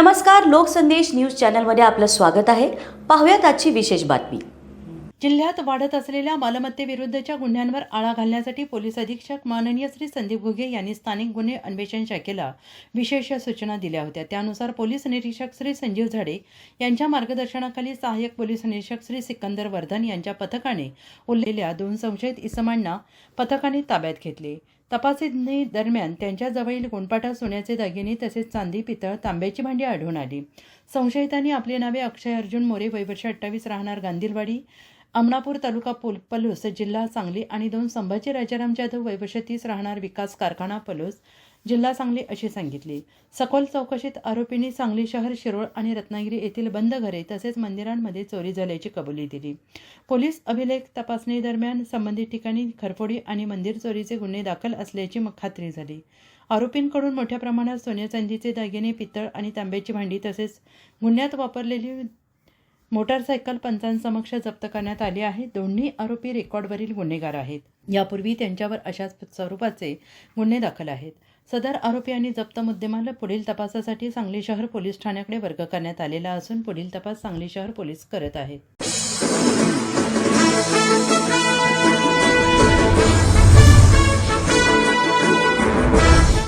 नमस्कार लोकसंदेश न्यूज चॅनलमध्ये आपलं स्वागत आहे. पाहूयात आजची विशेष बातमी. जिल्ह्यात वाढत असलेल्या मालमत्तेविरुद्धच्या गुन्ह्यांवर आळा घालण्यासाठी पोलीस अधीक्षक माननीय श्री संदीप घुगे यांनी स्थानिक गुन्हे अन्वेषण शाखेला विशेष सूचना दिल्या होत्या. त्यानुसार पोलीस निरीक्षक श्री संजीव झाडे यांच्या मार्गदर्शनाखाली सहाय्यक पोलीस निरीक्षक श्री सिकंदर वर्धन यांच्या पथकाने उरलेल्या दोन संशयित इसमांना पथकाने ताब्यात घेतले. तपासणी दरम्यान त्यांच्याजवळील गुणपाटा सोन्याचे दागिने तसेच चांदी पितळ तांब्याची भांडी आढळून आली. संशयितांनी आपली नावे अक्षय अर्जुन मोरे वयवर्ष अठ्ठावीस राहणार गांधीलवाडी अमनापूर तालुका पोल पलूस जिल्हा सांगली आणि दोन संभाजी राजाराम जाधव वयवर्ष तीस राहणार विकास कारखाना पलूस जिल्हा सांगली अशी सांगितली. सखोल चौकशीत आरोपींनी सांगली शहर शिरोळ आणि रत्नागिरी येथील बंद घरे तसेच मंदिरांमध्ये चोरी झाल्याची कबुली दिली. पोलीस अभिलेख तपासणी दरम्यान संबंधित ठिकाणी खरफोडी आणि मंदिर चोरीचे गुन्हे दाखल असल्याची खात्री झाली. आरोपींकडून मोठ्या प्रमाणात सोन्या चांदीचे दागिने पितळ आणि तांब्याची भांडी तसेच गुन्ह्यात वापरलेली मोटारसायकल पंचांसमक्ष जप्त करण्यात आली आहे. दोन्ही आरोपी रेकॉर्डवरील गुन्हेगार आहेत. यापूर्वी त्यांच्यावर अशाच स्वरूपाचे गुन्हे दाखल आहेत. सदर आरोपी आणि जप्त मुद्देमाल पुढील तपासासाठी सांगली शहर पोलीस ठाण्याकडे वर्ग करण्यात आलेला असून पुढील तपास सांगली शहर पोलीस करत आहेत.